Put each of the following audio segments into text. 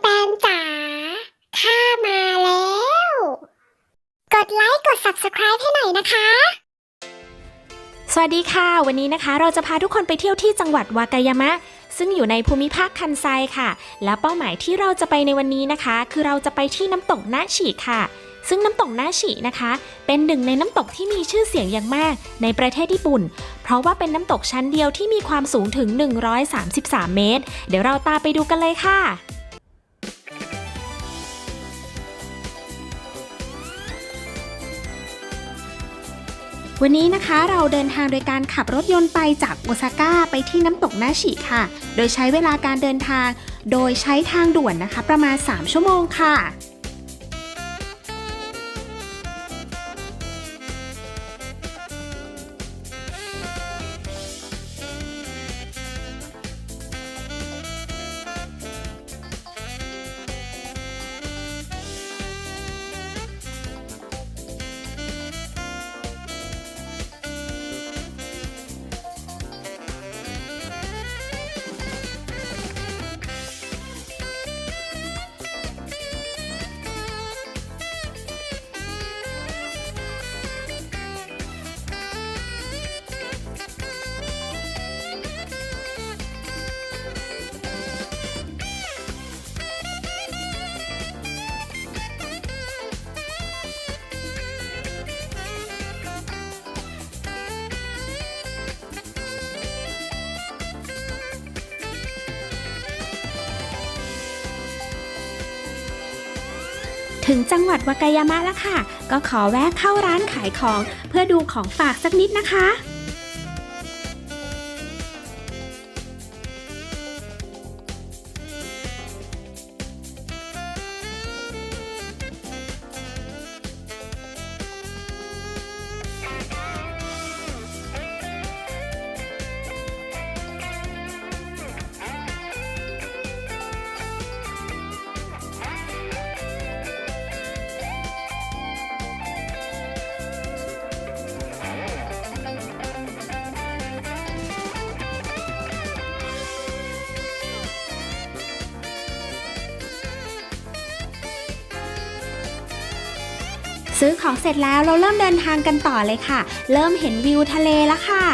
แปนจ๋า ข้ามาแล้ว กดไลค์ กด subscribe ให้หน่อยนะคะ สวัสดีค่ะ วันนี้นะคะ เราจะพาทุกคนไปเที่ยวที่จังหวัดวากายามะ ซึ่งอยู่ในภูมิภาคคันไซค่ะ และเป้าหมายที่เราจะไปในวันนี้นะคะ คือเราจะไปที่น้ำตกนาชิค่ะ ซึ่งน้ำตกนาชินะคะ เป็นหนึ่งในน้ำตกที่มีชื่อเสียงอย่างมากในประเทศญี่ปุ่น เพราะว่าเป็นน้ำตกชั้นเดียวที่มีความสูงถึง 133 เมตร เดี๋ยวเราตามไปดูกันเลยค่ะ วันนี้นะคะเราเดินทางโดยการขับรถยนต์ไปจากโอซาก้าไปที่น้ำตกนาชิค่ะ โดยใช้เวลาการเดินทาง โดยใช้ทางด่วนนะคะ ประมาณ 3 ชั่วโมงค่ะ ถึงจังหวัดวากายามะแล้วค่ะ ก็ขอแวะเข้าร้านขายของเพื่อดูของฝากสักนิดนะคะ ซื้อของเสร็จแล้วเราเริ่มเดินทางกันต่อเลยค่ะ เริ่มเห็นวิวทะเลแล้วค่ะ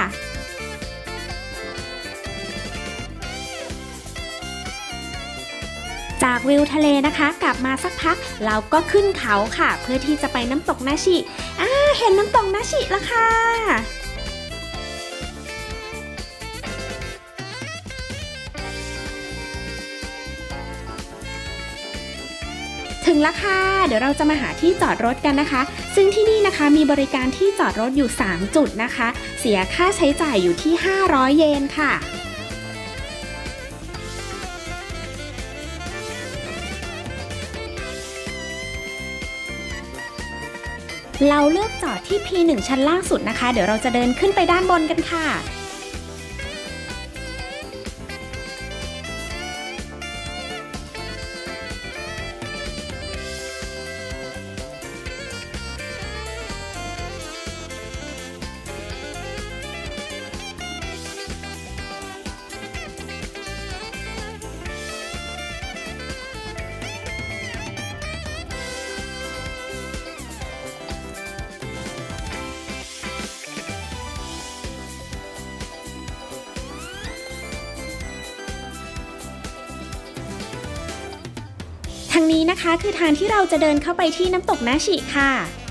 จากวิวทะเลนะคะ กลับมาสักพักเราก็ขึ้นเขาค่ะ เพื่อที่จะไปน้ำตกนาชิอ่าเห็นน้ำตกนาชิแล้วค่ะ งแล้วค่ะ เดี๋ยวเราจะมาหาที่จอดรถกันนะคะ ซึ่งที่นี่นะคะมีบริการที่จอดรถอยู่ 3 จุดนะคะ เสียค่าใช้จ่ายอยู่ที่ 500 เยนค่ะเราเลือกจอดที่ P1 ชั้นล่างสุดนะคะ เดี๋ยวเราจะเดินขึ้นไปด้านบนกันค่ะ นี้นะคะ คือทางที่เราจะเดินเข้าไปที่น้ำตกนาชิค่ะ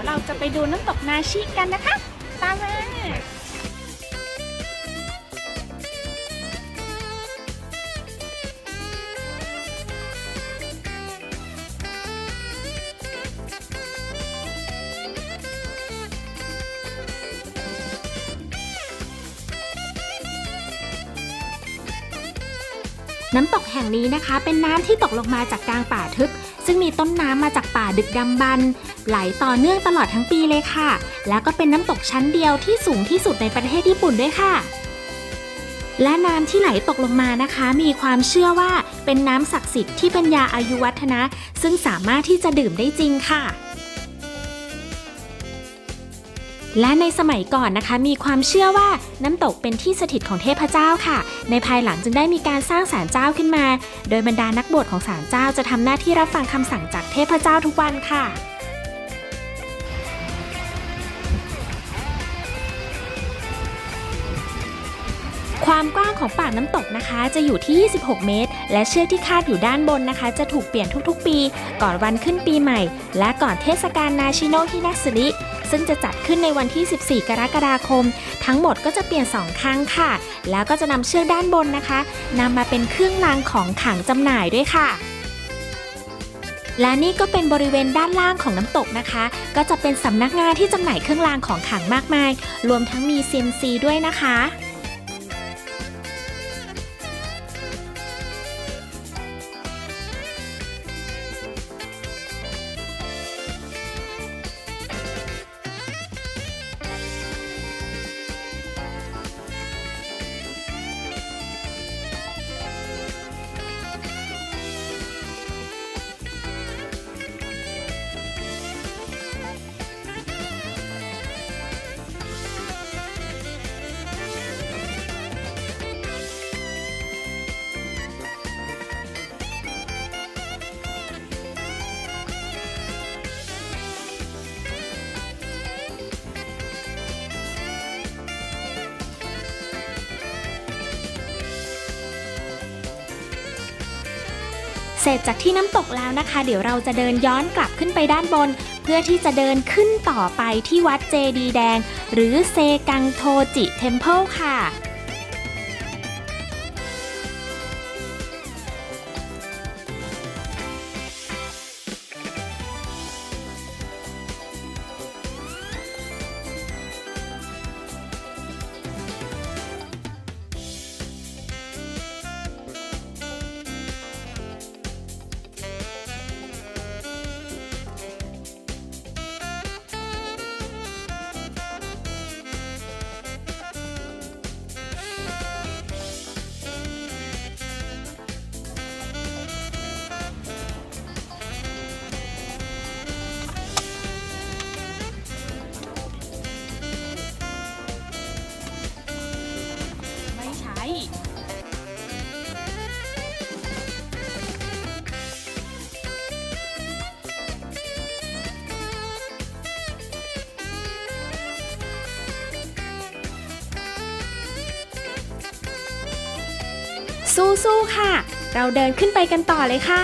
ยวเราจะไปดูน้ำตกนาชิกันนะคะ ตามมาน้ำตกแห่งนี้นะคะ เป็นน้ำที่ตกลงมาจากกลางป่าทึบ ซึ่งมีต้นน้ำมาจากป่าดึกดำบรร ไหลต่อเนื่องตลอดทั้งปีเลยค่ะ แล้วก็เป็นน้ำตกชั้นเดียวที่สูงที่สุดในประเทศญี่ปุ่นด้วยค่ะ และน้ำที่ไหลตกลงมานะคะ มีความเชื่อว่าเป็นน้ำศักดิ์สิทธิ์ที่เป็นยาอายุวัฒนะ ซึ่งสามารถที่จะดื่มได้จริงค่ะและในสมัยก่อนนะคะมีความเชื่อว่าน้ำตกเป็นที่สถิตของเทพเจ้าค่ะ ในภายหลังจึงได้มีการสร้างศาลเจ้าขึ้นมา โดยบรรดานักบวชของศาลเจ้าจะทำหน้าที่รับฟังคำสั่งจากเทพเจ้าทุกวันค่ะ ความกว้างของปากน้ำตกนะคะ จะอยู่ที่ 26 เมตร และเชือกที่คาดอยู่ด้านบนนะคะ จะถูกเปลี่ยนทุกๆ ปี ก่อนวันขึ้นปีใหม่ และก่อนเทศกาลนาชิโนฮินาสึริซึ่งจะจัดขึ้นในวันที่ 14 กรกฎาคม ทั้งหมดก็จะเปลี่ยน 2 ครั้งค่ะ แล้วก็จะนำเชือกด้านบนนะคะนำมาเป็นเครื่องรางของขังจำหน่ายด้วยค่ะ และนี่ก็เป็นบริเวณด้านล่างของน้ำตกนะคะ ก็จะเป็นสำนักงานที่จำหน่ายเครื่องรางของขังมากมาย รวมทั้งมีเซียมซีด้วยนะคะ เสร็จจากที่น้ำตกแล้วนะคะ เดี๋ยวเราจะเดินย้อนกลับขึ้นไปด้านบน เพื่อที่จะเดินขึ้นต่อไปที่วัดเจดีแดง หรือเซกังโทจิเทมเพิลค่ะ สู้ๆค่ะ เราเดินขึ้นไปกันต่อเลยค่ะ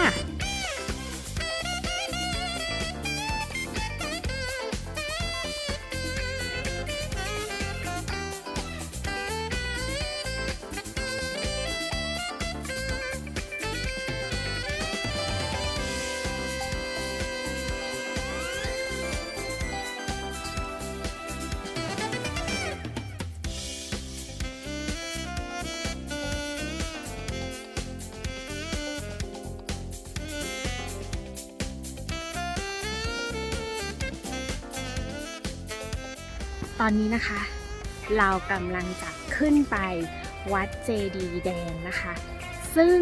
ตอนนี้นะคะ เรากำลังจะขึ้นไปวัดเจดีแดงนะคะ ซึ่ง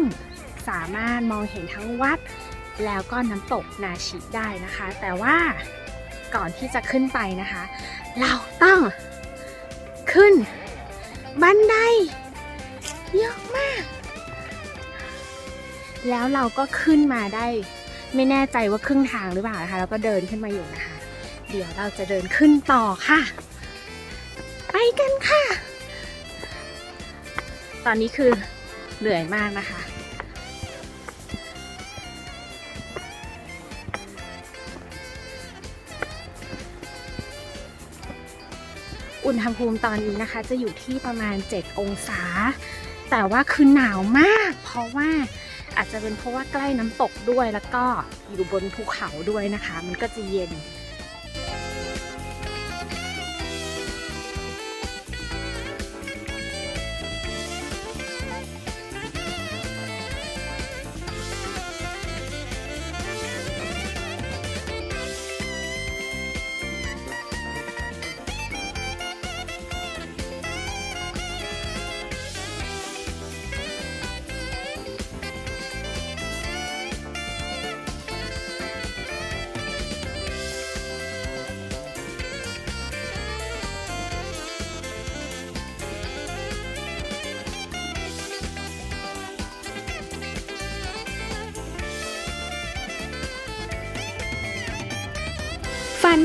สามารถมองเห็นทั้งวัด แล้วก็น้ำตกนาชิได้นะคะ แต่ว่าก่อนที่จะขึ้นไปนะคะ เราต้องขึ้น บันไดเยอะมาก แล้วเราก็ขึ้นมาได้ไม่แน่ใจว่าครึ่งทางหรือเปล่านะคะ แล้วก็เดินขึ้นมาอยู่นะคะ เดี๋ยวเราจะเดินขึ้นต่อค่ะ ไปกันค่ะ ตอนนี้คือเหนื่อยมากนะคะ อุณหภูมิตอนนี้นะคะจะอยู่ที่ประมาณ 7 องศา แต่ว่าคือหนาวมาก เพราะว่าอาจจะเป็นเพราะว่าใกล้น้ำตกด้วยแล้วก็อยู่บนภูเขาด้วยนะคะ มันก็จะเย็น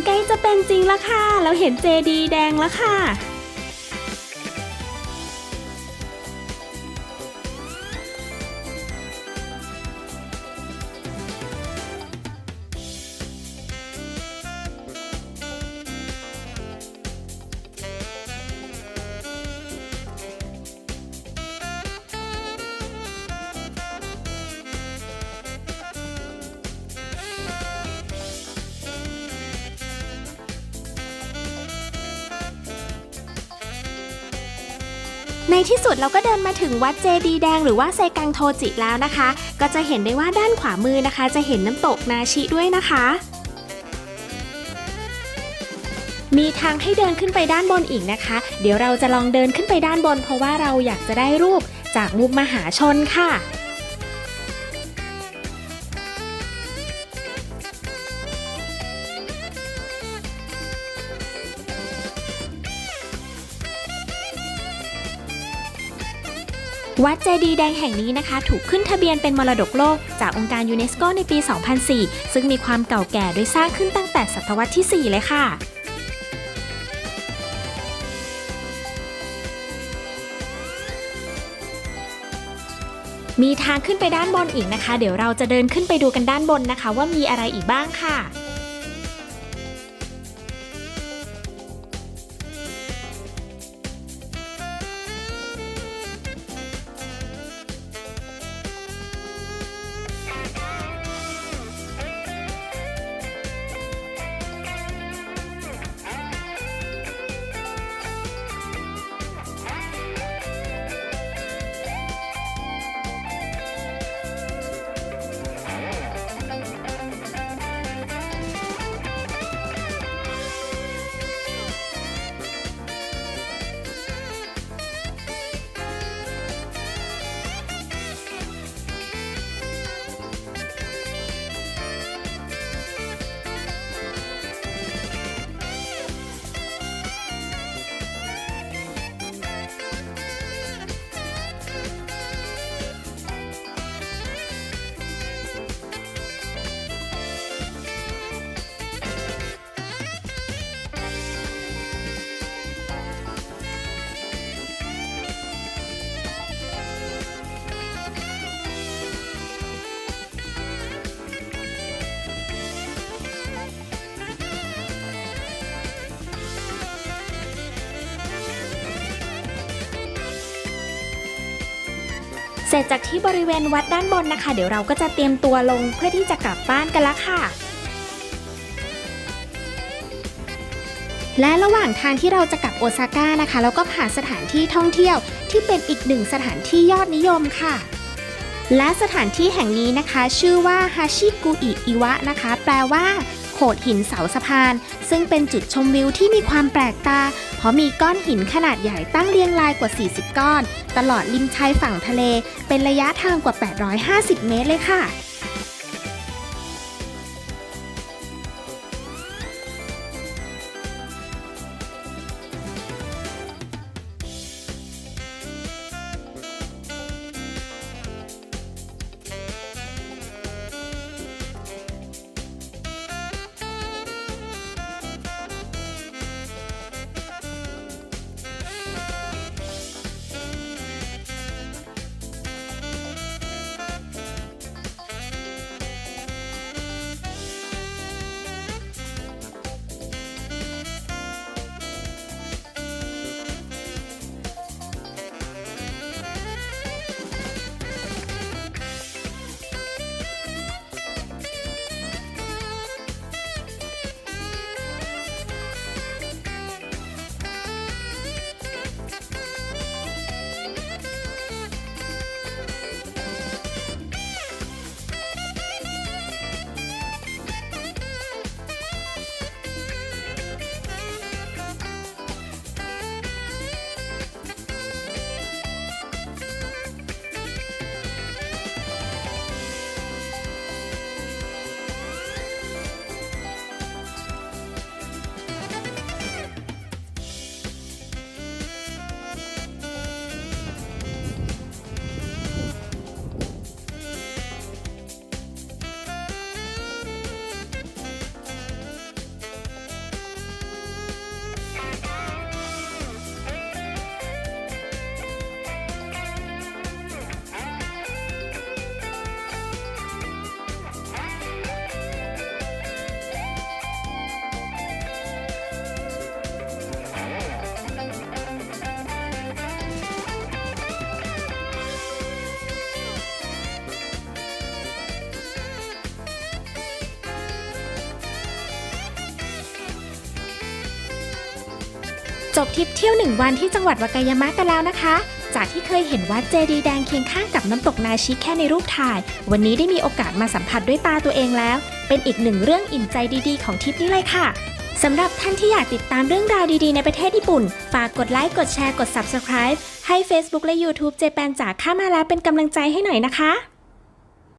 ใกล้จะเป็นจริงแล้วค่ะ เราเห็นเจดีแดงแล้วค่ะ ในที่สุดเราก็เดินมาถึงวัดเจดีแดงหรือว่าเซกังโทจิแล้วนะคะ ก็จะเห็นได้ว่าด้านขวามือนะคะ จะเห็นน้ำตกนาชิด้วยนะคะ มีทางให้เดินขึ้นไปด้านบนอีกนะคะ เดี๋ยวเราจะลองเดินขึ้นไปด้านบน เพราะว่าเราอยากจะได้รูปจากมุมมหาชนค่ะ วัดเจดีย์แดงแห่งนี้นะคะ ถูกขึ้นทะเบียนเป็นมรดกโลก จากองค์การยูเนสโกในปี 2004 ซึ่งมีความเก่าแก่โดยสร้างขึ้นตั้งแต่ศตวรรษที่ 4 เลยค่ะมีทางขึ้นไปด้านบนอีกนะคะ เดี๋ยวเราจะเดินขึ้นไปดูกันด้านบนนะคะ ว่ามีอะไรอีกบ้างค่ะ เสร็จจากที่บริเวณวัดด้านบนนะคะ เดี๋ยวเราก็จะเตรียมตัวลงเพื่อที่จะกลับบ้านกันละค่ะ และระหว่างทางที่เราจะกลับโอซาก้านะคะแล้วก็ผ่านสถานที่ท่องเที่ยวที่เป็นอีกหนึ่งสถานที่ยอดนิยมค่ะ และสถานที่แห่งนี้นะคะ ชื่อว่าฮาชิกุอิอิวะนะคะ แปลว่าโขดหินเสาสะพาน ซึ่งเป็นจุดชมวิวที่มีความแปลกตา เพราะมีก้อนหินขนาดใหญ่ตั้งเรียงรายกว่า 40 ก้อน ตลอดริมชายฝั่งทะเล เป็นระยะทางกว่า 850 เมตรเลยค่ะ จบทริปเที่ยวหนึ่งวันที่จังหวัดวากายามะกันแล้วนะคะ จากที่เคยเห็นวัดเจดีแดงเคียงข้างกับน้ำตกนาชิแค่ในรูปถ่าย วันนี้ได้มีโอกาสมาสัมผัสด้วยตาตัวเองแล้ว เป็นอีกหนึ่งเรื่องอิ่มใจดีๆ ของทริปนี้เลยค่ะสำหรับท่านที่อยากติดตามเรื่องราวดีๆ ในประเทศญี่ปุ่น ฝากกดไลค์ กดแชร์ กด Subscribe ให้ Facebook และ YouTube เจแปนจากข้ามาแล้วเป็นกำลังใจให้หน่อยนะคะ